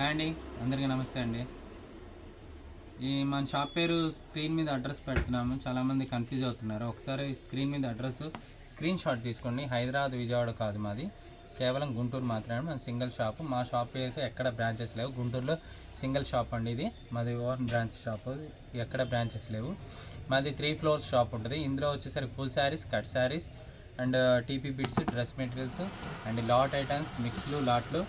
Hi అండి అందరికీ నమస్తే అండి. ఈ మన షాప్ పేరు స్క్రీన్ మీద అడ్రస్ పెడుతున్నాము. చాలామంది కన్ఫ్యూజ్ అవుతున్నారు. ఒకసారి స్క్రీన్ మీద అడ్రస్ స్క్రీన్ షాట్ తీసుకోండి. హైదరాబాద్ విజయవాడ కాదు మాది. కేవలం గుంటూరు మాత్రమే మన సింగిల్ షాప్ మా షాప్ అయితే ఎక్కడ బ్రాంచెస్ లేవు. గుంటూరులో సింగిల్ షాప్ అండి ఇది. మాది ఓన్ బ్రాంచ్ షాప్ ఎక్కడ బ్రాంచెస్ లేవు. మాది త్రీ ఫ్లోర్స్ షాప్ ఉంటుంది. ఇందులో వచ్చేసరికి full sarees cut sarees and TP bits dress materials and lot items మిక్స్లు లాట్లు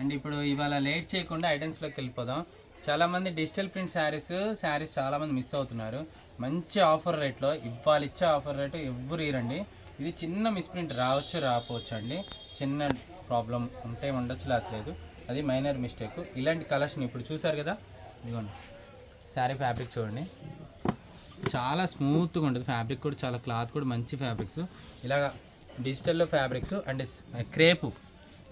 అండ్ ఇప్పుడు ఇవాళ లేట్ చేయకుండా ఐటమ్స్లోకి వెళ్ళిపోదాం. చాలామంది డిజిటల్ ప్రింట్ శారీస్ శారీస్ చాలామంది మిస్ అవుతున్నారు. మంచి ఆఫర్ రేట్లో ఇవాళ ఇచ్చే ఆఫర్ రేటు ఎవ్వరు ఇరండి ఇది చిన్న మిస్ప్రింట్ రావచ్చు రాకపోవచ్చు అండి. చిన్న ప్రాబ్లం ఉంటే ఉండొచ్చు లేకపోలేదు అది మైనర్ మిస్టేక్ ఇలాంటి కలర్స్ని ఇప్పుడు చూసారు కదా? ఇదిగోండి. శారీ ఫ్యాబ్రిక్ చూడండి. చాలా స్మూత్గా ఉంటుంది. ఫ్యాబ్రిక్ కూడా చాలా క్లాత్ కూడా మంచి ఫ్యాబ్రిక్స్ ఇలాగ డిజిటల్లో ఫ్యాబ్రిక్స్ అండ్ క్రేపు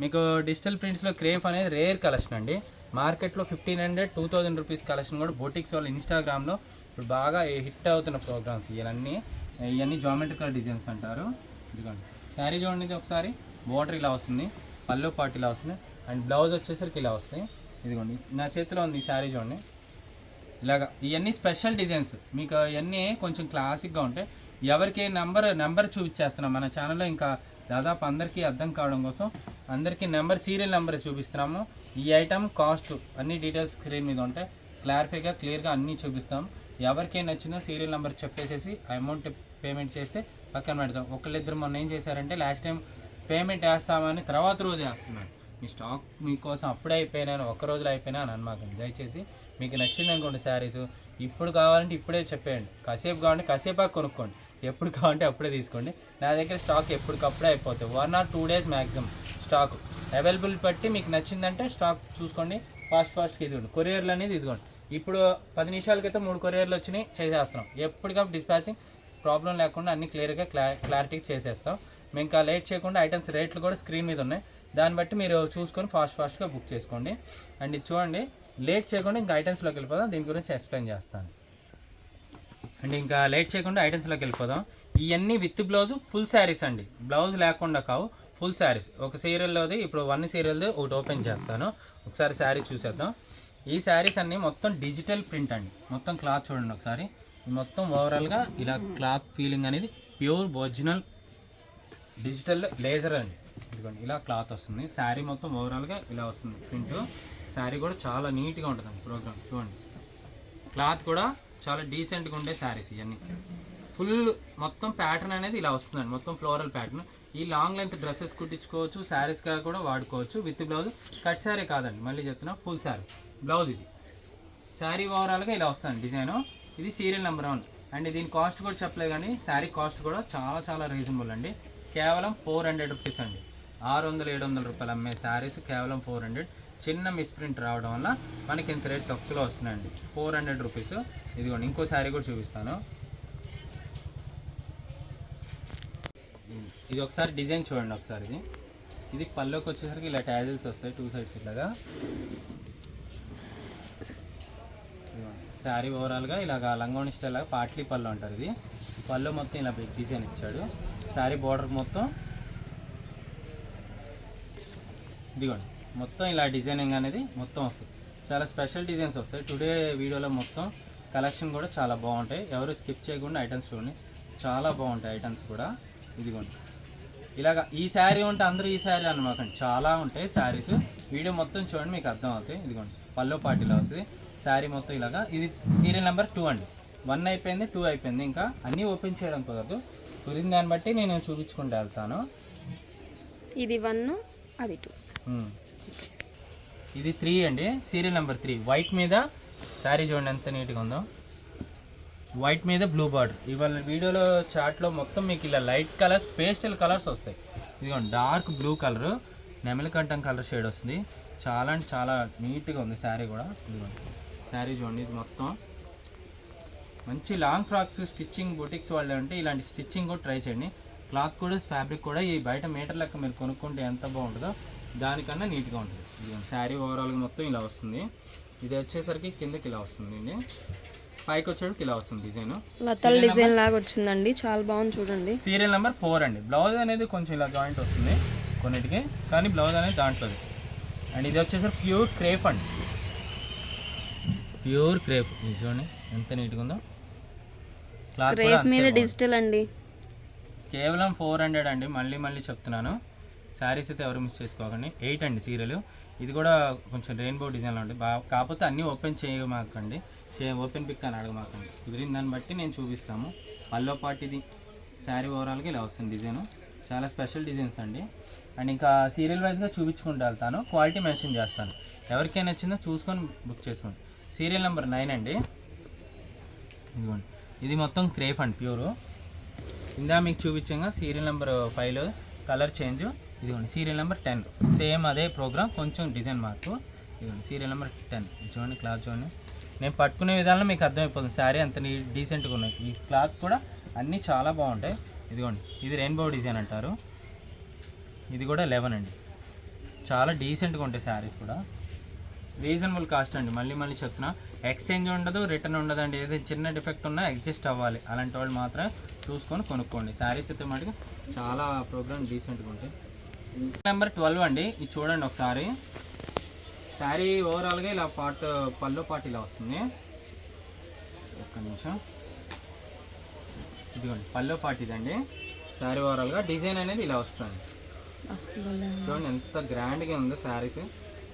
మీకు డిజిటల్ ప్రింట్స్లో క్రేప్ అనేది రేర్ కలెక్షన్ అండి. మార్కెట్లో fifteen hundred two thousand rupees collection కూడా బోటిక్స్ వాళ్ళు ఇన్స్టాగ్రామ్లో ఇప్పుడు బాగా హిట్ అవుతున్న ప్రోగ్రామ్స్. ఇవన్నీ ఇవన్నీ జామెట్రికల్ డిజైన్స్ అంటారు. ఇదిగోండి. శారీ చూడండి ఇది ఒకసారి. బోర్డర్ ఇలా వస్తుంది. పల్లో పాటు ఇలా వస్తుంది. అండ్ బ్లౌజ్ వచ్చేసరికి ఇలా వస్తాయి. ఇదిగోండి. నా చేతిలో ఉంది ఈ శారీ చూడండి. ఇలాగా. ఇవన్నీ స్పెషల్ డిజైన్స్. మీకు ఇవన్నీ కొంచెం క్లాసిక్గా ఉంటాయి. ఎవరికి నెంబర్ నెంబర్ చూపించేస్తున్నాం. మన ఛానల్లో ఇంకా దాదాపు అందరికీ అర్థం కావడం కోసం అందరికీ నెంబర్ సీరియల్ నెంబర్ చూపిస్తున్నాము. ఈ ఐటమ్ కాస్ట్ అన్ని డీటెయిల్స్ స్క్రీన్ మీద ఉంటాయి క్లారిఫైగా క్లియర్గా అన్నీ చూపిస్తాం. ఎవరికి నచ్చిందో సీరియల్ నెంబర్ చెప్పేసేసి అమౌంట్ పేమెంట్ చేస్తే పక్కన పెడతాం. ఒకళ్ళిద్దరు మొన్న ఏం చేశారంటే లాస్ట్ టైం పేమెంట్ వేస్తామని తర్వాత రోజు వేస్తున్నాను మీ స్టాక్ మీకోసం అప్పుడే అయిపోయినాను ఒక రోజులో అయిపోయినా అని అనమాకండి. దయచేసి మీకు నచ్చింది అనుకోండి శారీస్. ఇప్పుడు కావాలంటే ఇప్పుడే చెప్పేయండి. కాసేపు కావాలంటే కాసేపా కొనుక్కోండి. ఎప్పుడు కావాలంటే అప్పుడే తీసుకోండి. నా దగ్గర స్టాక్ ఎప్పటికప్పుడే అయిపోతాయి one or two days maximum stock available బట్టి మీకు నచ్చిందంటే స్టాక్ చూసుకోండి. ఫాస్ట్ ఫాస్ట్గా ఇదిగోండి. కొరియర్లు అనేది ఇదిగోండి. ఇప్పుడు పది నిమిషాల క్రితం మూడు కొరియర్లు వచ్చినాయి చేసేస్తున్నాం. ఎప్పటికప్పుడు డిస్పాచింగ్ ప్రాబ్లం లేకుండా అన్ని క్లియర్గా క్లా క్లారిటీగా చేసేస్తాం. మేము ఇంకా లేట్ చేయకుండా ఐటమ్స్ రేట్లు కూడా స్క్రీన్ మీద ఉన్నాయి. దాన్ని బట్టి మీరు చూసుకొని ఫాస్ట్ ఫాస్ట్గా బుక్ చేసుకోండి. అండ్ ఇది చూడండి లేట్ చేయకుండా ఇంకా ఐటమ్స్లోకి వెళ్ళిపోదాం. దీని గురించి ఎక్స్ప్లెయిన్ చేస్తాను. అండ్ ఇంకా లేట్ చేయకుండా ఐటమ్స్లోకి వెళ్ళిపోదాం. ఇవన్నీ విత్ బ్లౌజ్ ఫుల్ శారీస్ అండి. బ్లౌజ్ లేకుండా కావు ఫుల్ శారీస్ ఒక సీరియల్లోది ఇప్పుడు వన్ సీరియల్ది ఒకటి ఓపెన్ చేస్తాను. ఒకసారి శారీ చూసేద్దాం. ఈ శారీస్ అన్నీ మొత్తం డిజిటల్ ప్రింట్ అండి. మొత్తం క్లాత్ చూడండి ఒకసారి. మొత్తం ఓవరాల్గా ఇలా క్లాత్ ఫీలింగ్ అనేది ప్యూర్ ఒరిజినల్ డిజిటల్ లేజర్ అండి. ఇదిగోండి ఇలా క్లాత్ వస్తుంది. శారీ మొత్తం ఓవరాల్గా ఇలా వస్తుంది. ప్రింట్ శారీ కూడా చాలా నీట్గా ఉంటుంది ప్రోగ్రామ్ చూడండి. క్లాత్ కూడా చాలా డీసెంట్గా ఉండే శారీస్ ఇవన్నీ ఫుల్ మొత్తం ప్యాటర్న్ అనేది ఇలా వస్తుందండి. మొత్తం ఫ్లోరల్ ప్యాటర్న్ ఈ లాంగ్ లెంత్ డ్రెస్సెస్ కుట్టించుకోవచ్చు శారీస్గా కూడా వాడుకోవచ్చు. విత్ బ్లౌజ్ కట్ శారీ కాదండి. మళ్ళీ చెప్తున్నా ఫుల్ శారీస్ బ్లౌజ్ ఇది. శారీ ఓవరాల్గా ఇలా వస్తుంది డిజైన్ ఇది సీరియల్ నెంబర్ వన్ అండ్ దీని కాస్ట్ కూడా చెప్పలేదు కానీ శారీ కాస్ట్ కూడా చాలా చాలా రీజనబుల్ అండి. కేవలం ఫోర్ హండ్రెడ్ రూపీస్ అండి. ఆరు వందల ఏడు వందల రూపాయలు అమ్మే శారీస్ కేవలం ఫోర్ హండ్రెడ్. చిన్న మిస్ప్రింట్ రావడం వల్ల మనకి ఇంత రేట్ తక్కువలో వస్తున్నాయండి. Four hundred rupees. ఇదిగోండి ఇంకో శారీ కూడా చూపిస్తాను. ఇది ఒకసారి డిజైన్ చూడండి ఒకసారి ఇది. ఇది పళ్ళోకి వచ్చేసరికి ఇలా ట్యాజిల్స్ వస్తాయి టూ సైడ్స్ ఇలాగా శారీ ఓవరాల్గా ఇలాగ లంగోని స్టైల్ లాగా పాట్లీ పళ్ళు అంటారు ఇది. పళ్ళు మొత్తం ఇలా డిజైన్ ఇచ్చాడు. శారీ బార్డర్ మొత్తం ఇదిగోండి. మొత్తం ఇలా డిజైనింగ్ అనేది మొత్తం వస్తుంది. చాలా స్పెషల్ డిజైన్స్ వస్తాయి. టుడే వీడియోలో మొత్తం కలెక్షన్ కూడా చాలా బాగుంటాయి. ఎవరు స్కిప్ చేయకుండా ఐటమ్స్ చూడండి. చాలా బాగుంటాయి ఐటమ్స్ కూడా. ఇదిగోండి. ఇలాగ ఈ శారీ ఉంటే అందరూ ఈ శారీ అనమాకండి. చాలా ఉంటాయి శారీస్. వీడియో మొత్తం చూడండి మీకు అర్థం అవుతాయి ఇదిగోండి. పల్లో పార్టీలో వస్తుంది. శారీ మొత్తం ఇలాగా. ఇది సీరియల్ నెంబర్ టూ అండి. వన్ అయిపోయింది టూ అయిపోయింది. ఇంకా అన్నీ ఓపెన్ చేయడం కుదరదు. కుదిరిన దాన్ని బట్టి నేను చూపించుకుంటూ వెళ్తాను. ఇది వన్ అది టూ. ఇది త్రీ అండి. సీరియల్ నెంబర్ త్రీ వైట్ మీద శారీ చూడండి ఎంత నీట్గా ఉందో. వైట్ మీద బ్లూ బార్డర్ ఇవాళ వీడియోలో చాట్లో మొత్తం మీకు ఇలా లైట్ కలర్స్ పేస్టల్ కలర్స్ వస్తాయి. ఇదిగోండి డార్క్ బ్లూ కలర్ నెమలికంఠం కలర్ షేడ్ వస్తుంది. చాలా అంటే చాలా నీట్గా ఉంది శారీ కూడా. ఇదిగోండి శారీ చూడండి ఇది మొత్తం. మంచి లాంగ్ ఫ్రాక్స్ స్టిచ్చింగ్ బొటిక్స్ వాళ్ళు అంటే ఇలాంటి స్టిచ్చింగ్ కూడా ట్రై చేయండి. క్లాత్ కూడా ఫ్యాబ్రిక్ కూడా ఈ బయట మీటర్ లెక్క మీరు కొనుక్కుంటే ఎంత బాగుంటుందో దానికన్నా నీట్గా ఉంటుంది. ఇదిగోండి శారీ ఓవరాల్గా మొత్తం ఇలా వస్తుంది. ఇది వచ్చేసరికి కిందకి ఇలా వస్తుంది అండి. పైకి వచ్చేటికి ఇలా వస్తుంది డిజైన్ లతల్ డిజైన్ లాగా వచ్చిందండి. చాలా బాగుంది చూడండి. సీరియల్ నెంబర్ ఫోర్ అండి. బ్లౌజ్ అనేది కొంచెం ఇలా జాయింట్ వస్తుంది కొన్నిటికి కానీ బ్లౌజ్ అనేది దాంట్లోది. అండ్ ఇది వచ్చేసరికి ప్యూర్ క్రేఫ్ అండి. ప్యూర్ క్రేఫ్ ఇది చూడండి ఎంత నీట్గా ఉందో. క్లాత్ మీద. డిజిటల్ అండి. కేవలం ఫోర్ హండ్రెడ్ అండి. మళ్ళీ మళ్ళీ చెప్తున్నాను. శారీస్ అయితే ఎవరు మిస్ చేసుకోకండి. ఎయిట్ అండి సీరియల్. ఇది కూడా కొంచెం రెయిన్బో డిజైన్లో ఉంటుంది బాగా కాకపోతే అన్నీ ఓపెన్ చేయమాకండి. చే ఓపెన్ పిక్ అని అడగమాకండి. కుదిరిన దాన్ని బట్టి నేను చూపిస్తాము. పల్లో పాటు ఇది. శారీ ఓవరాల్కి ఇలా వస్తుంది డిజైను చాలా స్పెషల్ డిజైన్స్ అండి. అండ్ ఇంకా సీరియల్ వైజ్గా చూపించుకుంటూ వెళ్తాను. క్వాలిటీ మెన్షన్ చేస్తాను. ఎవరికైనా నచ్చిందో చూసుకొని బుక్ చేసుకోండి. సీరియల్ నెంబర్ నైన్ అండి. ఇదిగోండి. ఇది మొత్తం క్రేఫ్ అండి ప్యూరు. ఇందా మీకు చూపించాగా సీరియల్ నెంబర్ ఫైవ్లో కలర్ చేంజ్. ఇదిగోండి సీరియల్ నెంబర్ టెన్. సేమ్ అదే ప్రోగ్రామ్ కొంచెం డిజైన్ మార్పు. ఇదిగోండి సీరియల్ నెంబర్ టెన్. చూడండి క్లాత్ చూడండి. నేను పట్టుకునే విధానంలో మీకు అర్థమైపోతుంది. శారీ అంత డీసెంట్గా ఉన్నాయి. ఈ క్లాత్ కూడా అన్నీ చాలా బాగుంటాయి. ఇదిగోండి ఇది రెయిన్బో డిజైన్ అంటారు. ఇది కూడా లెవెన్ అండి. చాలా డీసెంట్గా ఉంటాయి శారీస్ కూడా. రీజనబుల్ కాస్ట్ అండి. మళ్ళీ మళ్ళీ చెప్తున్నా ఎక్స్చేంజ్ ఉండదు రిటర్న్ ఉండదండి. ఏదైనా చిన్న డిఫెక్ట్ ఉన్నా అడ్జస్ట్ అవ్వాలి. అలాంటి వాళ్ళు మాత్రమే చూసుకొని కొనుక్కోండి. శారీస్ అయితే మటుకు చాలా ప్రోగ్రామ్ డీసెంట్గా ఉంటాయి. నెంబర్ ట్వెల్వ్ అండి. ఇది చూడండి ఒకసారి. శారీ ఓవరాల్గా ఇలా పాట్ పళ్ళు పాటు ఇలా వస్తుంది. ఒక్క నిమిషం. ఇదిగోండి పళ్ళు పాటు ఇదండి. శారీ ఓవరాల్గా డిజైన్ అనేది ఇలా వస్తుంది. చూడండి ఎంత గ్రాండ్గా ఉందో శారీస్.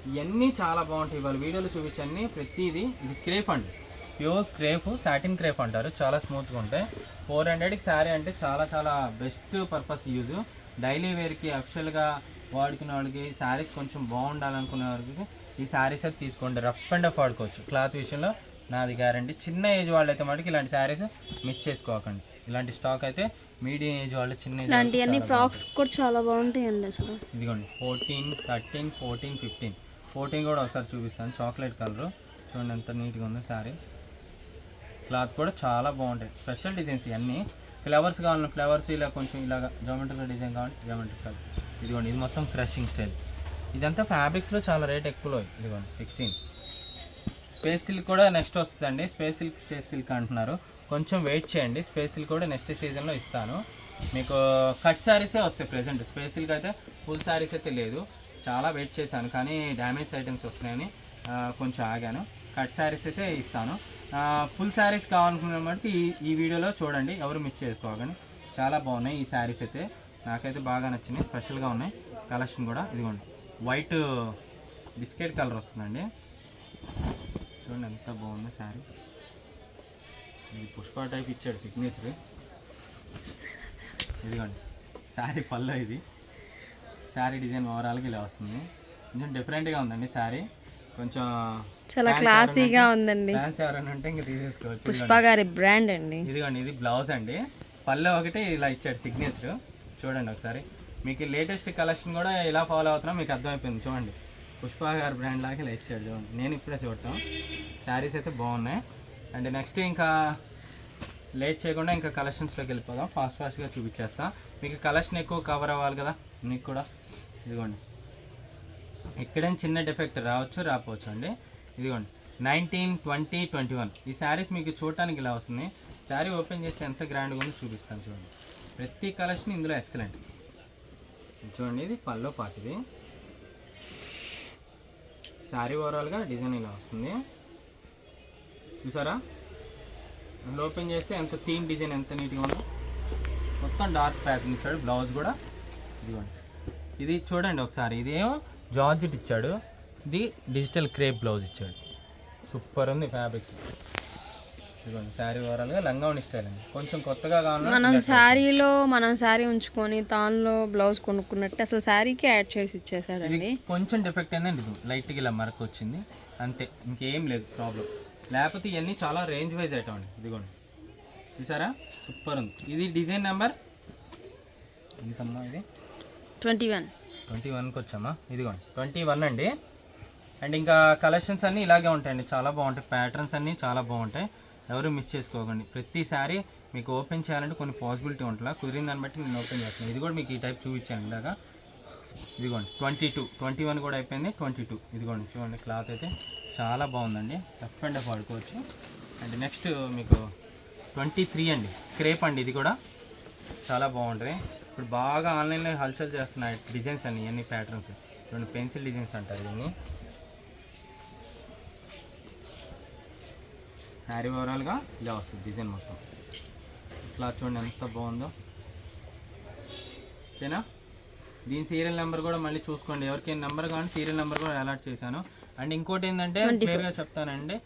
ఇవన్నీ చాలా బాగుంటాయి. ఇవాళ వీడియోలో చూపించండి ప్రతిదీ ఇది క్రేఫ్ అండి ప్యూర్ క్రేఫ్ సాటిన్ క్రేఫ్ అంటారు. చాలా స్మూత్గా ఉంటాయి. ఫోర్ హండ్రెడ్కి శారీ అంటే చాలా చాలా బెస్ట్ పర్పస్ యూజ్. డైలీ వేర్కి అఫిషియల్గా వాడుకునే వాళ్ళకి శారీస్ కొంచెం బాగుండాలనుకునే వాళ్ళకి ఈ శారీస్ అయితే తీసుకోండి. రఫ్ అండ్ రఫ్ వాడుకోవచ్చు. క్లాత్ విషయంలో నాది గ్యారంటీ చిన్న ఏజ్ వాళ్ళైతే మటుకు ఇలాంటి శారీస్ మిస్ చేసుకోకండి. ఇలాంటి స్టాక్ అయితే మీడియం ఏజ్ వాళ్ళు చిన్న ఏజ్ ఇలాంటివన్నీ ఫ్రాక్స్ కూడా చాలా బాగుంటాయండి అసలు. ఇదిగోండి. Fourteen thirteen fourteen fifteen fourteen కూడా ఒకసారి చూపిస్తాను. చాక్లెట్ కలర్ చూడండి ఎంత నీట్గా ఉందో శారీ. క్లాత్ కూడా చాలా బాగుంటాయి. స్పెషల్ డిజైన్స్ ఇవన్నీ. ఫ్లవర్స్ కావాలన్నా ఫ్లవర్స్ ఇలా కొంచెం ఇలాగ జామెట్రికల్ డిజైన్ కావాలి జామెట్రికల్ ఇదిగోండి ఇది మొత్తం క్రషింగ్ స్టైల్ ఇదంతా ఫ్యాబ్రిక్స్లో చాలా రేట్ ఎక్కువలో ఇదిగోండి సిక్స్టీన్ స్పేస్ సిల్క్ కూడా నెక్స్ట్ వస్తుందండి. స్పేస్ సిల్క్ స్పేస్ సిల్క్ అంటున్నారు. కొంచెం వెయిట్ చేయండి. స్పేస్ సిల్క్ కూడా నెక్స్ట్ సీజన్లో ఇస్తాను. మీకు కట్ శారీసే వస్తాయి ప్రెసెంట్ స్పేస్ సిల్క్ అయితే ఫుల్ శారీస్ అయితే లేదు. చాలా వెయిట్ చేశాను కానీ డ్యామేజ్ ఐటమ్స్ వస్తున్నాయని కొంచెం ఆగాను. కట్ శారీస్ అయితే ఇస్తాను. ఫుల్ శారీస్ కావాలనుకున్న బట్టి ఈ వీడియోలో చూడండి. ఎవరు మిస్ చేసుకోకండి చాలా బాగున్నాయి ఈ శారీస్ అయితే. నాకైతే బాగా నచ్చినాయి. స్పెషల్గా ఉన్నాయి. కలెక్షన్ కూడా ఇదిగోండి. వైట్ బిస్కెట్ కలర్ వస్తుందండి. చూడండి ఎంత బాగుంది శారీ. ఇది పుష్ప టైప్ ఇచ్చాడు సిగ్నేచర్ ఇదిగోండి. శారీ పళ్ళు ఇది. శారీ డిజైన్ ఓవరాల్గా ఇలా వస్తుంది. కొంచెం డిఫరెంట్గా ఉందండి శారీ. కొంచెం చాలా క్లాసీగా ఉందండి. ఫ్యాన్స్ ఎవరైనా ఉంటే ఇంకా తీసేసుకోవచ్చు. పుష్ప గారి బ్రాండ్ అండి. ఇదిగోండి ఇది బ్లౌజ్ అండి. పళ్ళు ఒకటి ఇలా ఇచ్చాడు సిగ్నేచర్ చూడండి ఒకసారి. మీకు లేటెస్ట్ కలెక్షన్ కూడా ఇలా ఫాలో అవుతున్నా మీకు అర్థమైపోయింది. చూడండి. పుష్ప గారి బ్రాండ్ లాగా ఇలా ఇచ్చాడు చూడండి. నేను ఇప్పుడే చూడటం. శారీస్ అయితే బాగున్నాయి. అండ్ నెక్స్ట్ ఇంకా లేట్ చేయకుండా ఇంకా కలెక్షన్స్లోకి వెళ్ళిపోదాం. ఫాస్ట్ ఫాస్ట్గా చూపించేస్తా. మీకు కలెక్షన్ ఎక్కువ కవర్ అవ్వాలి కదా? మీకు కూడా. ఇదిగోండి. ఎక్కడైనా చిన్న డిఫెక్ట్ రావచ్చు రాకపోవచ్చు అండి. ఇదిగోండి నైన్టీన్ ట్వంటీ ట్వంటీ వన్ ఈ శారీస్ మీకు చూడటానికి ఇలా వస్తుంది శారీ ఓపెన్ చేస్తే ఎంత గ్రాండ్గా ఉందో చూపిస్తాను చూడండి. ప్రతి కలెక్షన్ ఇందులో ఎక్సలెంట్ చూడండి ఇది పల్లో పాటిది శారీ ఓవరాల్గా డిజైన్ ఇలా వస్తుంది. చూసారా? అందులో ఓపెన్ చేస్తే ఎంత థీమ్ డిజైన్ ఎంత నీట్గా ఉందో. మొత్తం డార్క్ ప్యాటర్న్ ఇచ్చాడు బ్లౌజ్ కూడా. ఇదిగోండి. ఇది చూడండి ఒకసారి. ఇదేమో జార్జెట్ ఇచ్చాడు. ఇది డిజిటల్ క్రేప్ బ్లౌజ్ ఇచ్చాడు. సూపర్ ఉంది ఫ్యాబ్రిక్స్. ఇదిగోండి శారీ ఓవరాల్గా లంగావణి స్టైల్ అండి. కొంచెం కొత్తగా మనం కావాలన్నా శారీలో మనం శారీ ఉంచుకొని దానిలో బ్లౌజ్ కొనుక్కున్నట్టు అసలు శారీకి యాడ్ చేసి ఇచ్చేసాడండి ఇది కొంచెం డిఫెక్ట్ అయిందండి ఇది. లైట్గా ఇలా మరక వచ్చింది. అంతే ఇంకేం లేదు ప్రాబ్లం. లేకపోతే ఇవన్నీ చాలా రేంజ్ వైజ్ ఐటమ్ అండి. ఇదిగోండి. చూసారా? సూపర్ ఉంది. ఇది డిజైన్ నెంబర్? ఎంతమ్మా ఇది? Twenty one. ట్వంటీ వన్కి వచ్చామా? ఇదిగోండి ట్వంటీ వన్ అండి. అండ్ ఇంకా కలెక్షన్స్ అన్నీ ఇలాగే ఉంటాయండి. చాలా బాగుంటాయి. ప్యాటర్న్స్ అన్నీ చాలా బాగుంటాయి. ఎవరు మిస్ చేసుకోకండి. ప్రతిసారి మీకు ఓపెన్ చేయాలంటే కొన్ని పాసిబిలిటీ ఉంటుందా? కుదిరిన దాన్ని బట్టి నేను ఓపెన్ చేస్తాను. ఇది కూడా మీకు ఈ టైప్ చూపించాను ఇందాక. ఇదిగోండి ట్వంటీ టూ. ట్వంటీ వన్ కూడా అయిపోయింది. Twenty two. ఇదిగోండి చూడండి క్లాత్ అయితే చాలా బాగుందండి. రఫ్ అండ్ అఫ్ వాడుకోవచ్చు అండ్ నెక్స్ట్ మీకు ట్వంటీ త్రీ అండి. క్రేప్ అండి ఇది కూడా. చాలా బాగుంటుంది. ఇప్పుడు బాగా ఆన్లైన్లో హల్చల్ చేస్తున్నాయి డిజైన్స్ అన్ని ఇవన్నీ ప్యాటర్న్స్ రెండు పెన్సిల్ డిజైన్స్ అంటారు ఇవన్నీ. శారీ ఓవరాల్గా ఇలా వస్తుంది డిజైన్ మొత్తం. ఇట్లా చూడండి ఎంత బాగుందో. ఓకేనా? దీని సీరియల్ నెంబర్ కూడా మళ్ళీ చూసుకోండి. ఎవరికైనా నెంబర్ కానీ సీరియల్ నెంబర్ కూడా అలాట్ చేశాను. అండ్ ఇంకోటి ఏంటంటే క్లియర్గా చెప్తానండి.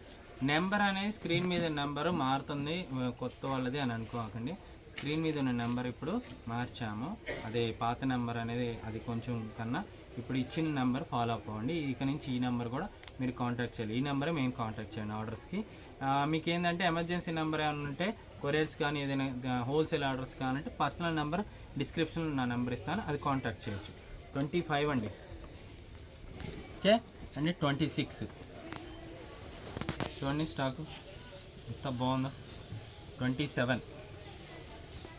నెంబర్ అనేది స్క్రీన్ మీద నెంబర్ మారుతుంది కొత్త వాళ్ళది అని అనుకోకండి. స్క్రీన్ మీద ఉన్న నెంబర్ ఇప్పుడు మార్చాము. అదే పాత నెంబర్ అనేది అది కొంచెం కన్నా ఇప్పుడు ఇచ్చిన నెంబర్ ఫాలో అప్ అవ్వండి. ఇక నుంచి ఈ నెంబర్ కూడా మీరు కాంటాక్ట్ చేయాలి. ఈ నెంబరే మేము కాంటాక్ట్ చేయండి ఆర్డర్స్కి. మీకు ఏంటంటే ఎమర్జెన్సీ నెంబర్ ఏమైనా ఉంటే కొరియర్స్ కానీ ఏదైనా హోల్సేల్ ఆర్డర్స్ కావాలంటే పర్సనల్ నెంబర్ డిస్క్రిప్షన్లో నా నెంబర్ ఇస్తాను. అది కాంటాక్ట్ చేయొచ్చు. ట్వంటీ ఫైవ్ అండి. ఓకే? అండి ట్వంటీ సిక్స్. చూడండి స్టాకు. ఎంత బాగుందో. Twenty seven.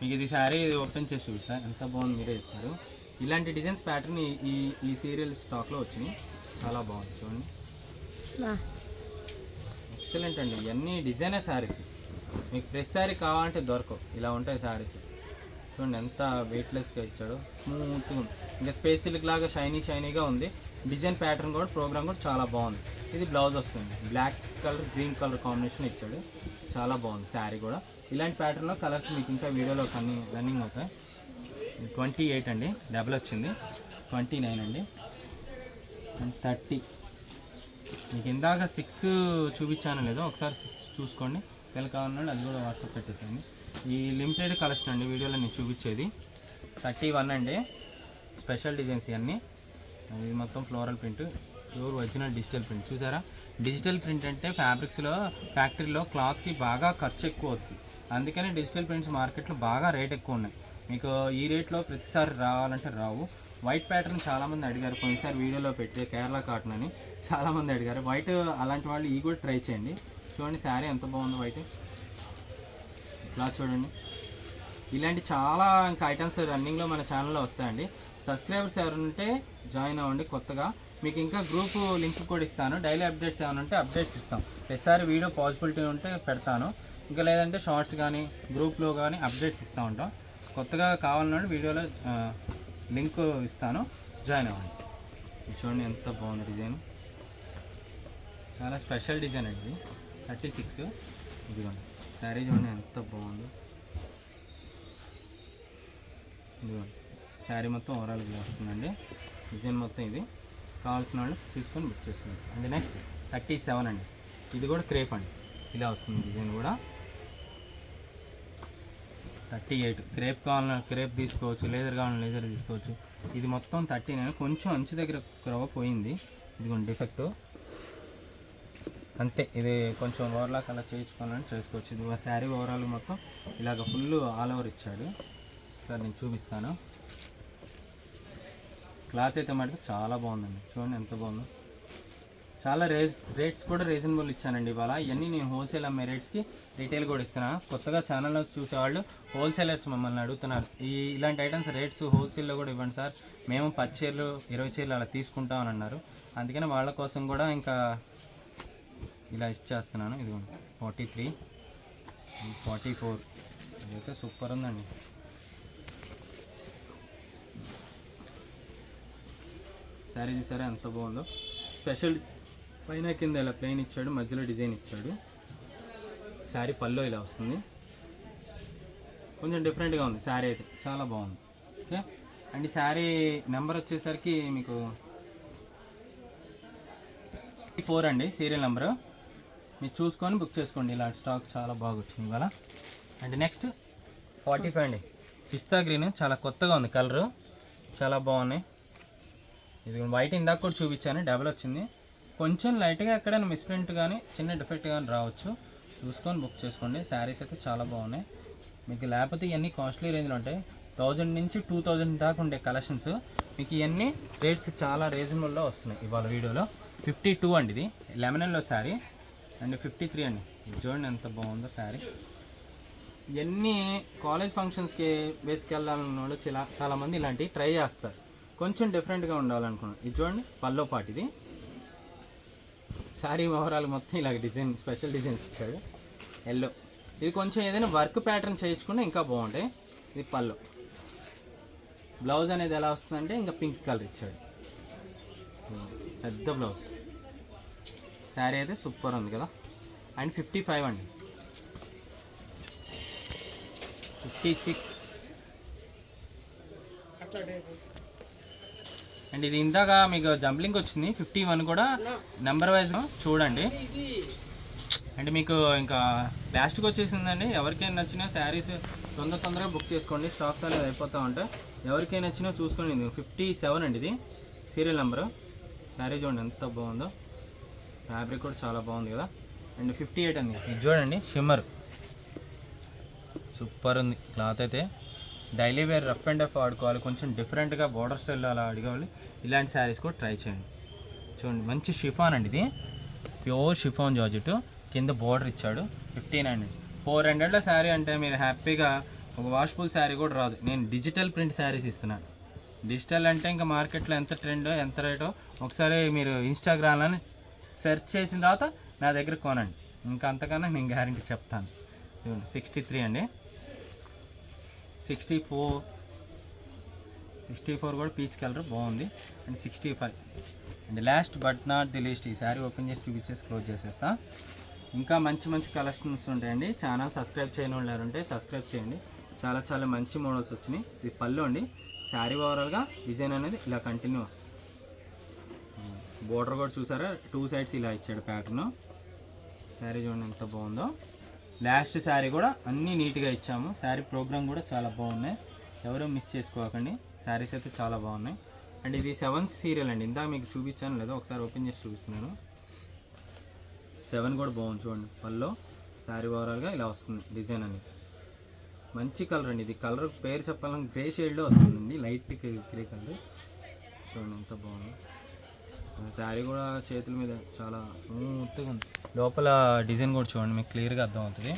మీకు ఇది శారీ ఓపెన్ చేసి చూసా ఎంత బాగుంది మీరే చెప్తారు. ఇలాంటి డిజైన్స్ ప్యాటర్న్ ఈ ఈ సీరియల్ స్టాక్లో వచ్చినాయి. చాలా బాగుంది. చూడండి. ఎక్సలెంట్ అండి. ఇవన్నీ డిజైనర్ శారీస్ మీకు ప్రెస్ శారీ కావాలంటే దొరకవు. ఇలా ఉంటాయి శారీస్ చూడండి ఎంత వెయిట్లెస్గా ఇచ్చాడు. స్మూత్గా ఉంది. ఇంకా స్పేస్ సిల్క్ లాగా షైనీ షైనీగా ఉంది. డిజైన్ ప్యాటర్న్ కూడా ప్రోగ్రామ్ కూడా చాలా బాగుంది. ఇది బ్లౌజ్ వస్తుంది. Black colour green colour combination ఇచ్చాడు. చాలా బాగుంది. శారీ కూడా. ఇలాంటి ప్యాటర్న్లో కలర్స్ మీకు ఇంకా వీడియోలో కొన్ని రన్నింగ్ అవుతాయి. ట్వంటీ ఎయిట్ అండి డబల్ వచ్చింది. ట్వంటీ నైన్ అండి. థర్టీ. మీకు ఇందాక సిక్స్ చూపించాను లేదో ఒకసారి సిక్స్ చూసుకోండి. పిల్లలు కావాలన్నాడు అది కూడా వాట్సాప్ పెట్టేసాను ఈ లిమిటెడ్ కలెక్షన్ అండి వీడియోలో నేను చూపించేది. థర్టీ వన్ అండి. స్పెషల్ డిజైన్స్ ఇవన్నీ. ఇది మొత్తం floral print pure original digital print చూసారా? డిజిటల్ ప్రింట్ అంటే ఫ్యాబ్రిక్స్లో ఫ్యాక్టరీలో క్లాత్కి బాగా ఖర్చు ఎక్కువ అవుతుంది. అందుకని డిజిటల్ ప్రింట్స్ మార్కెట్లో బాగా రేట్ ఎక్కువ ఉన్నాయి. మీకు ఈ రేట్లో ప్రతిసారి రావాలంటే రావు. వైట్ ప్యాటర్న్ చాలామంది అడిగారు. కొన్నిసారి వీడియోలో పెట్టి కేరళ కాటన్ అని చాలామంది అడిగారు. వైట్ అలాంటి వాళ్ళు ఈ కూడా ట్రై చేయండి. చూడండి శారీ ఎంత బాగుందో వైట్ ఇట్లా చూడండి. ఇలాంటి చాలా ఇంకా ఐటమ్స్ రన్నింగ్లో మన ఛానల్లో వస్తాయండి. సబ్స్క్రైబర్స్ ఎవరైనా ఉంటే జాయిన్ అవ్వండి కొత్తగా. మీకు ఇంకా గ్రూప్ లింక్ కూడా ఇస్తాను. డైలీ అప్డేట్స్ ఏమైనా ఉంటే అప్డేట్స్ ఇస్తాం. ప్రతిసారి వీడియో పాజిబిలిటీ ఉంటే పెడతాను. ఇంకా లేదంటే షార్ట్స్ కానీ గ్రూప్లో కానీ అప్డేట్స్ ఇస్తూ ఉంటాం. కొత్తగా కావాలన్నాడు వీడియోలో లింక్ ఇస్తాను. జాయిన్ అవ్వండి. చూడండి ఎంత బాగుంది డిజైన్. చాలా స్పెషల్ డిజైన్ అండి ఇది. Thirty six. ఇదిగోండి. శారీ చూడండి ఎంత బాగుంది. ఇదిగోండి. శారీ మొత్తం ఓవరాల్గా వస్తుందండి. డిజైన్ మొత్తం ఇది. కావాల్సిన వాళ్ళు చూసుకొని బుక్ చేసుకోండి. అండ్ నెక్స్ట్ థర్టీ సెవెన్ అండి. ఇది కూడా క్రేప్ అండి. ఇలా వస్తుంది డిజైన్ కూడా. Thirty eight. క్రేప్ కావాలన్నా క్రేప్ తీసుకోవచ్చు లేజర్ కావాలన్నా లేజర్ తీసుకోవచ్చు. ఇది మొత్తం థర్టీ నైన్. కొంచెం అంచు దగ్గర క్రవ పోయింది. ఇదిగోండి డిఫెక్ట్. అంతే ఇది కొంచెం ఓవర్లాక్ అలా చేయించుకోవాలని చేసుకోవచ్చు. ఇది శారీ ఓవరాల్ మొత్తం ఇలాగ ఫుల్ ఆల్ ఓవర్ ఇచ్చాడు. సార్ నేను చూపిస్తాను. క్లాత్ అయితే మటుకు చాలా బాగుందండి. చూడండి ఎంత బాగుందో. చాలా రేజ్ రేట్స్ కూడా రీజనబుల్ ఇచ్చానండి ఇవాళ. ఇవన్నీ నేను హోల్సేల్ అమ్మే రేట్స్కి రీటైల్ కూడా ఇస్తున్నా. కొత్తగా ఛానల్లో చూసేవాళ్ళు హోల్సేలర్స్ మమ్మల్ని అడుగుతున్నారు. ఈ ఇలాంటి ఐటమ్స్ రేట్స్ హోల్సేల్లో కూడా ఇవ్వండి సార్. మేము పది చీరలు ఇరవై చీరలు అలా తీసుకుంటామని అన్నారు. అందుకని వాళ్ళ కోసం కూడా ఇంకా ఇలా ఇచ్చేస్తున్నాను. ఇది ఫార్టీ త్రీ. Forty four. ఇదైతే సూపర్ ఉందండి. శారీ చూసారా ఎంత బాగుందో. స్పెషల్ పైన కింద ఇలా ప్లెయిన్ ఇచ్చాడు మధ్యలో డిజైన్ ఇచ్చాడు. శారీ పల్లో ఇలా వస్తుంది. కొంచెం డిఫరెంట్గా ఉంది శారీ అయితే చాలా బాగుంది. ఓకే? అండ్ ఈ శారీ నెంబర్ వచ్చేసరికి మీకు ఫోర్ అండి సీరియల్ నెంబరు మీరు చూసుకొని బుక్ చేసుకోండి ఇలాంటి స్టాక్ చాలా బాగా వచ్చింది ఇవాళ. అండ్ నెక్స్ట్ ఫార్టీ ఫైవ్ అండి. పిస్తా గ్రీన్ చాలా కొత్తగా ఉంది కలరు చాలా బాగున్నాయి. ఇది వైట్ ఇందాక కూడా చూపించాను డబల్ వచ్చింది. కొంచెం లైట్గా ఎక్కడైనా మిస్ప్రింట్ కానీ చిన్న డిఫెక్ట్ కానీ రావచ్చు. చూసుకొని బుక్ చేసుకోండి. శారీస్ అయితే చాలా బాగున్నాయి. మీకు లేకపోతే ఇవన్నీ కాస్ట్లీ రేంజ్లో ఉంటాయి. థౌజండ్ నుంచి టూ థౌజండ్ దాకా ఉండే కలెక్షన్స్. మీకు ఇవన్నీ రేట్స్ చాలా రీజనబుల్లో వస్తున్నాయి ఇవాళ వీడియోలో. ఫిఫ్టీ టూ అండి ఇది. లెమనల్లో శారీ. అండ్ ఫిఫ్టీ త్రీ అండి. ఇది చూడండి ఎంత బాగుందో శారీ. ఇవన్నీ కాలేజ్ ఫంక్షన్స్కి వేసుకెళ్ళాలన్న వాళ్ళు చాలా చాలామంది ఇలాంటివి ట్రై చేస్తారు. కొంచెం డిఫరెంట్గా ఉండాలనుకున్నాను ఇది చూడండి పల్లో పాటు ఇది. శారీ ఓవరాల్ మొత్తం ఇలాగ డిజైన్ స్పెషల్ డిజైన్స్ ఇచ్చాడు. ఎల్లో ఇది కొంచెం ఏదైనా వర్క్ ప్యాటర్న్ చేయించుకుంటే ఇంకా బాగుంటాయి. ఇది పళ్ళు. బ్లౌజ్ అనేది ఎలా వస్తుందంటే ఇంకా పింక్ కలర్ ఇచ్చాడు. పెద్ద బ్లౌజ్. శారీ అయితే సూపర్ ఉంది కదా. అండ్ ఫిఫ్టీ ఫైవ్ అండి. Fifty six. అండ్ ఇది ఇందాక మీకు జంప్లింగ్ వచ్చింది ఫిఫ్టీ వన్ కూడా నెంబర్ వైజ్ చూడండి. అండ్ మీకు ఇంకా లాస్ట్కి వచ్చేసిందండి ఎవరికైనా నచ్చిన శారీస్ తొందర తొందరగా బుక్ చేసుకోండి స్టాక్స్ అనేది అయిపోతూ ఉంటాయి. ఎవరికైనా నచ్చినా చూసుకోండి ఇది. ఫిఫ్టీ సెవెన్ అండి ఇది సీరియల్ నెంబరు శారీ చూడండి ఎంత బాగుందో. ఫ్యాబ్రిక్ కూడా చాలా బాగుంది కదా. అండ్ ఫిఫ్టీ ఎయిట్ అండి. ఇది చూడండి షిమ్మర్ సూపర్ ఉంది. క్లాత్ అయితే. Daily wear rough and rough ఆడుకోవాలి. కొంచెం డిఫరెంట్గా బోర్డర్ స్టైల్లో అలా ఆడుకోవాలి ఇలాంటి శారీస్ కూడా ట్రై చేయండి. చూడండి మంచి షిఫాన్ అండి ఇది. ప్యూర్ షిఫాన్ జార్జెట్ కింద బోర్డర్ ఇచ్చాడు. ఫిఫ్టీన్ హండ్రెడ్ ఫోర్ హండ్రెడ్లో శారీ అంటే మీరు హ్యాపీగా ఒక వాష్ఫుల్ శారీ కూడా రాదు. నేను డిజిటల్ ప్రింట్ శారీస్ ఇస్తున్నాను డిజిటల్ అంటే ఇంకా మార్కెట్లో ఎంత ట్రెండో ఎంత రేటో ఒకసారి మీరు ఇన్స్టాగ్రామ్లో సెర్చ్ చేసిన తర్వాత నా దగ్గర కొనండి. ఇంకా అంతకన్నా నేను గ్యారంటీ చెప్తాను. సిక్స్టీ త్రీ అండి. సిక్స్టీ ఫోర్ సిక్స్టీ ఫోర్ కూడా పీచ్ కలర్ బాగుంది. And sixty five and last but not the least ఈ శారీ ఓపెన్ చేసి చూపించేసి క్లోజ్ చేసేస్తా. ఇంకా మంచి మంచి కలెక్షన్స్ ఉంటాయండి ఛానల్ సబ్స్క్రైబ్ చేయని వాళ్ళారంటే సబ్స్క్రైబ్ చేయండి. చాలా చాలా మంచి మోడల్స్ వచ్చినాయి. ఇది పళ్ళు అండి. శారీ ఓవరాల్గా డిజైన్ అనేది ఇలా కంటిన్యూ వస్తుంది బోర్డర్ కూడా చూసారా? టూ సైడ్స్ ఇలా ఇచ్చాడు ప్యాటర్ను శారీ చూడండి ఎంత బాగుందో. లాస్ట్ శారీ కూడా అన్నీ నీట్గా ఇచ్చాము. శారీ ప్రోగ్రామ్ కూడా చాలా బాగున్నాయి. ఎవరు మిస్ చేసుకోకండి. శారీస్ అయితే చాలా బాగున్నాయి. అండ్ ఇది సెవెన్ సీరియల్ అండి. ఇందాక మీకు చూపించాను లేదా? ఒకసారి ఓపెన్ చేసి చూపిస్తున్నాను. సెవెన్ కూడా బాగుంది చూడండి. పల్లో శారీ ఓవరాల్గా ఇలా వస్తుంది డిజైన్ అనేది. మంచి కలర్ అండి ఇది. కలర్ పేరు చెప్పాలని గ్రే షేడ్లో వస్తుందండి. Light grey colour. చూడండి ఎంత బాగుంది. శారీ కూడా చేతుల మీద చాలా స్మూత్గా ఉంది. లోపల డిజైన్ కూడా చూడండి మీకు క్లియర్గా అర్థమవుతుంది.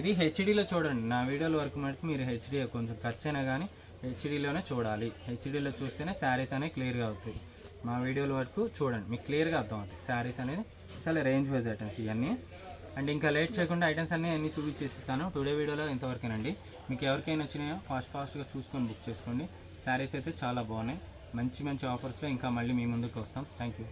ఇది హెచ్డీలో చూడండి నా వీడియోల వరకు మటుకు మీరు హెచ్డీ కొంచెం ఖర్చు అయినా కానీ హెచ్డీలోనే చూడాలి. హెచ్డీలో చూస్తేనే శారీస్ అనేవి క్లియర్గా అవుతాయి. మా వీడియోల వరకు చూడండి మీకు క్లియర్గా అర్థమవుతుంది శారీస్ అనేది చాలా రేంజ్ వైజ్ ఐటమ్స్ ఇవన్నీ. అండ్ ఇంకా లేట్ చేయకుండా ఐటమ్స్ అన్నీ అన్నీ చూపించేసిస్తాను. టుడే వీడియోలో ఇంతవరకేనండి. మీకు ఎవరికైనా వచ్చినాయో ఫాస్ట్ ఫాస్ట్గా చూసుకొని బుక్ చేసుకోండి. శారీస్ అయితే చాలా బాగున్నాయి. మంచి మంచి ఆఫర్స్లో ఇంకా మళ్ళీ మీ ముందుకు వస్తాం. Thank you